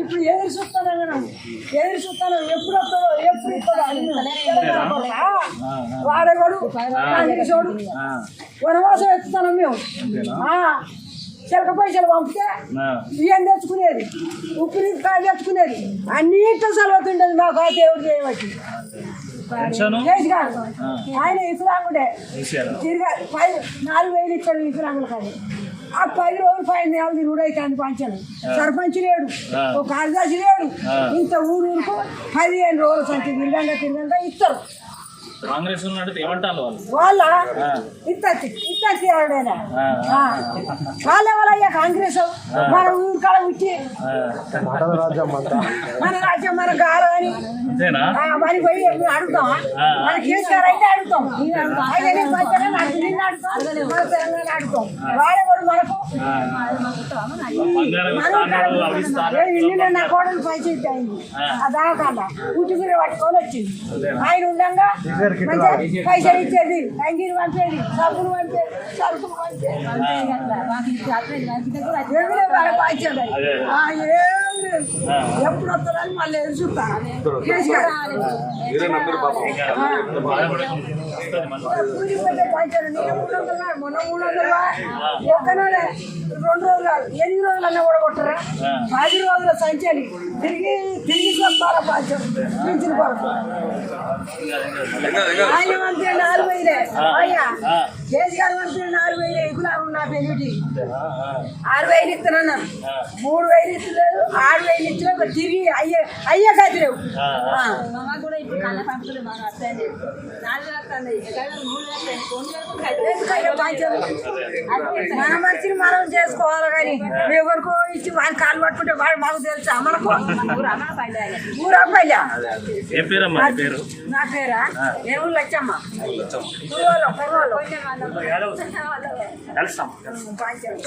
ఇప్పుడు ఎదురు చూస్తాను ఎదురు చూస్తాను ఎప్పుడు వస్తాడో ఎప్పుడు ఇస్తాడో? వాడేవాడు? కాంగ్రెసోడు వనవాసం ఎత్తుతాను మేము. చిలక పైసలు పంపితే బియ్యం తెచ్చుకునేది. ఉప్పు నీరు కాయ తెచ్చుకునేది. అన్నింటి సెలవుతుండేది మాకు ఆ దేవుడు చేయవచ్చు ఆయన కేసీఆర్. తిరిగా నాలుగు వేలు ఇచ్చాడు ఇస్లాములు కానీ ఆ పది రోజులు పది నెలలు తిరుగుడు అయితే పంచాను సర్పంచ్ లేడు ఒక కార్యదర్శి లేడు. ఇంత ఊరు ఊరుకు పదిహేను రోజులు సంచి తిరగంగా తిరగంగా ఇస్తారు. కాంగ్రెస్ ఏమంటారు వాళ్ళు? వాళ్ళ ఇత్తచ్చి ఇత్తచ్చి ఎవడైనా వాళ్ళ వాళ్ళ కాంగ్రెస్? మన ఊరు కాడ వచ్చి మన రాజ్యం మన కాలని మరి పోయి అడుగుతామా మన కేసీఆర్ అయితే అడుగుతాం. అడుగుతాం. మన తెలంగాణ అడుగుతాం. వాడే కూడా మనకు బంగారం ఇస్తాను అవి ఇస్తాను ఏ ఇల్లు నా కోడలు పైసలు అయింది ఆ దాకాల ఉట్టుకుని పట్టుకొని వచ్చింది. ఆయన ఉండగా మంచిగా పైసలు ఇచ్చేది. అంగీని పంపేది సబ్బులు పంపేది సరుకులు పంపేది. ఆ, ఏం లేదు. ఎప్పుడు వస్తారని మళ్ళీ ఎదురు చూస్తాను కేసీఆర్ వస్తుంది మళ్ళీ. కూలి పెట్టే పంచారు నేను మూడు వందల మొన్న మూడు వందల ఒక్కనాడే రెండు రోజులు కాదు ఎనిమిది రోజులు అన్న కూడా కొట్టరా పది రోజుల సంచాలి తిరిగి తిరిగి వస్తారా పంచారు పెంచిన కొరకు ఆయన పంపిన నాలుగు వేలే అయ్యా కేసీఆర్ పంపిన నాలుగు వేలే ఎక్కువ నా పెళ్ళి ఆరు వేలు ఇస్తానన్నా మూడు వేలు ఇస్తలేదు ఆరు వేలు ఇచ్చినా తిరిగి అయ్యే అయ్యే కదిలేవు కళ్ళ వరకు మన మనిషిని మనం చేసుకోవాలి కానీ ఎవరికో ఇచ్చి వాడి కాలు పట్టుకుంటే వాడు మాకు తెలుసా? మనకు? ఏ పేరమ్మా నీ పేరు? నా పేరా? ఏ ఊళ్ళో వచ్చమ్మా కుర్రోళ్ళు కుర్రోళ్ళు. కలుస్తాం. పంచాయతీ